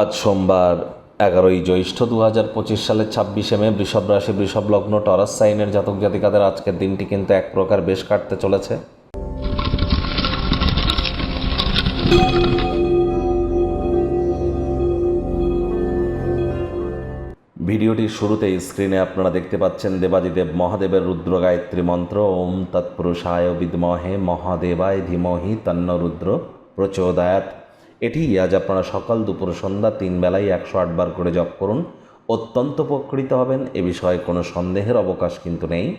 আজ সোমবার, এগারোই জ্যৈষ্ঠ দু হাজার পঁচিশ সালের ছাব্বিশে মে, বৃষভ রাশি, বৃষভ লগ্ন, টরাস, সাইনের জাতক জাতিকাদের আজকের দিনটি কিন্তু এক প্রকার বেশ কাটতে চলেছে। ভিডিওটির শুরুতেই স্ক্রিনে আপনারা দেখতে পাচ্ছেন দেবাদিদেব মহাদেবের রুদ্র গায়ত্রী মন্ত্র, ওম তৎপুরুষায় বিদ্মহে মহাদেবায় ধীমহি তন্ন রুদ্র প্রচোদয়াত এটি আজ আপনারা সকাল দুপুর সন্ধ্যা তিন বেলায় একশো আটবার করে জপ করুন। অত্যন্ত উপকৃত হবেন, এ বিষয়ে কোনো সন্দেহের অবকাশ কিন্তু নেই।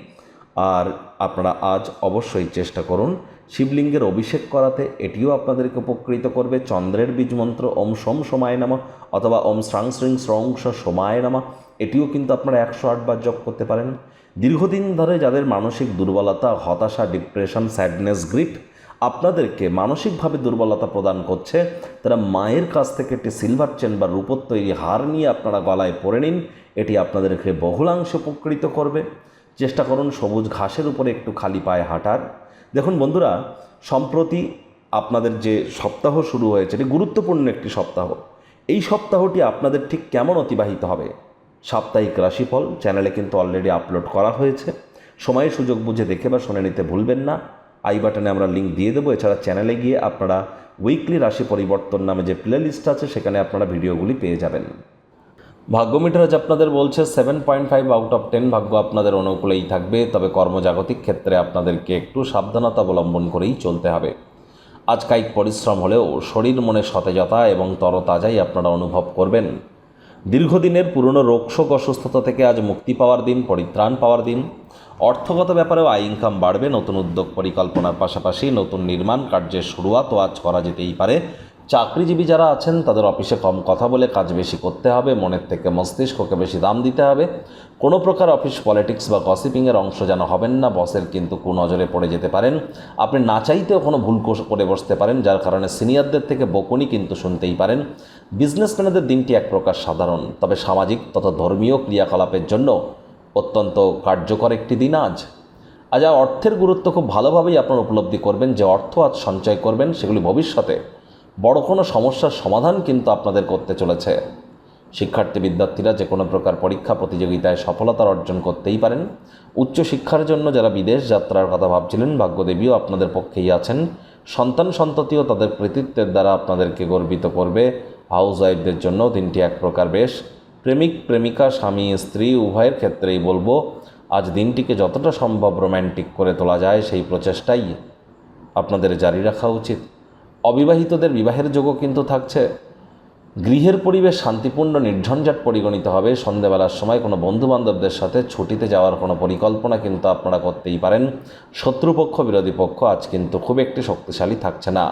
আর আপনারা আজ অবশ্যই চেষ্টা করুন, শিবলিঙ্গের অভিষেক করাতে। এটিও আপনাদেরকে উপকৃত করবে। চন্দ্রের বীজ মন্ত্র, ওম সোম সময় নামা, অথবা ওম শ্রাং শ্রিং স্রংস সময় নামা। এটিও কিন্তু আপনারা একশো আটবার জপ করতে পারেন। দীর্ঘদিন ধরে যাদের মানসিক দুর্বলতা, হতাশা, ডিপ্রেশন, স্যাডনেস, গ্রিপ আপনাদেরকে মানসিকভাবে দুর্বলতা প্রদান করছে, তারা মায়ের কাছ থেকে একটি সিলভার চেন বা রূপোর তৈরি হার নিয়ে আপনারা গলায় পরে নিন, এটি আপনাদেরকে বহুলাংশে উপকৃত করবে। চেষ্টা করুন সবুজ ঘাসের উপরে একটু খালি পায়ে হাঁটার। দেখুন বন্ধুরা, সম্প্রতি আপনাদের যে সপ্তাহ শুরু হয়েছে, এটি গুরুত্বপূর্ণ একটি সপ্তাহ। এই সপ্তাহটি আপনাদের ঠিক কেমন অতিবাহিত হবে? সাপ্তাহিক রাশিফল চ্যানেলে কিন্তু অলরেডি আপলোড করা হয়েছে। সময় সুযোগ বুঝে দেখে বা শুনে নিতে ভুলবেন না। আই বাটনে আমরা লিঙ্ক দিয়ে দেবো। এছাড়া চ্যানেলে গিয়ে আপনারা উইকলি রাশি পরিবর্তন নামে যে প্লে লিস্ট আছে, সেখানে আপনারা ভিডিওগুলি পেয়ে যাবেন। ভাগ্য মিটার আজ আপনাদের বলছে seven point five out of ten ভাগ্য আপনাদের অনুকূলেই থাকবে, তবে কর্মজাগতিক ক্ষেত্রে আপনাদেরকে একটু সাবধানতা অবলম্বন করেই চলতে হবে। আজ কায়িক পরিশ্রম হলেও শরীর মনে সতেজতা এবং তরতাজাই আপনারা অনুভব করবেন। দীর্ঘদিনের পুরনো রোগশোক অসুস্থতা থেকে আজ মুক্তি পাওয়ার দিন, পরিত্রাণ পাওয়ার দিন। অর্থগত ব্যাপারেও আয় ইনকাম বাড়বে, নতুন উদ্যোগ পরিকল্পনার পাশাপাশি নতুন নির্মাণ কার্যের শুরুয়াতও আজ করা যেতেই পারে। চাকরিজীবী যারা আছেন, তাদের অফিসে কম কথা বলে কাজ বেশি করতে হবে, মনের থেকে মস্তিষ্ককে বেশি দাম দিতে হবে। কোনো প্রকার অফিস পলিটিক্স বা গসিপিংয়ের অংশ যেন হবেন না, বসের কিন্তু কুনজরে পড়ে যেতে পারেন। আপনি না চাইতেও কোনো ভুল করে বসতে পারেন, যার কারণে সিনিয়রদের থেকে বকুনি কিন্তু শুনতেই পারেন। বিজনেসম্যানদের দিনটি এক প্রকার সাধারণ, তবে সামাজিক তথা ধর্মীয় ক্রিয়াকলাপের জন্য অত্যন্ত কার্যকর একটি দিন আজ। আজ অর্থের গুরুত্ব খুব ভালোভাবেই আপনারা উপলব্ধি করবেন, যে অর্থ আজ সঞ্চয় করবেন, সেগুলি ভবিষ্যতে। বড় কোনো সমস্যার সমাধান কিন্তু আপনাদের করতে চলেছে। শিক্ষার্থী বিদ্যার্থীরা যে কোনো প্রকার পরীক্ষা প্রতিযোগিতায় সফলতা অর্জন করতেই পারেন। উচ্চশিক্ষার জন্য যারা বিদেশ যাত্রার কথা ভাবছিলেন, ভাগ্যদেবীও আপনাদের পক্ষেই আছেন। সন্তান সন্ততিও তাদের কৃতিত্বের দ্বারা আপনাদেরকে গর্বিত করবে। হাউস ওয়াইফদের জন্য দিনটি এক প্রকার বেশ। প্রেমিক, প্রেমিকা, স্বামী, স্ত্রী, উভয়ের ক্ষেত্রেই বলব, আজ দিনটিকে যতটা সম্ভব রোম্যান্টিক করে তোলা যায় সেই প্রচেষ্টাই আপনাদের জারি রাখা উচিত। অবিবাহিতদের বিবাহের যোগও কিন্তু থাকছে। গৃহের পরিবেশ শান্তিপূর্ণ, নির্ঝঞ্ঝাট পরিগণিত হবে। সন্ধ্যেবেলার সময় কোনো বন্ধুবান্ধবদের সাথে ছুটিতে যাওয়ার কোনো পরিকল্পনা কিন্তু আপনারা করতেই পারেন। শত্রুপক্ষ, বিরোধী পক্ষ আজ কিন্তু খুব একটি শক্তিশালী থাকছে না।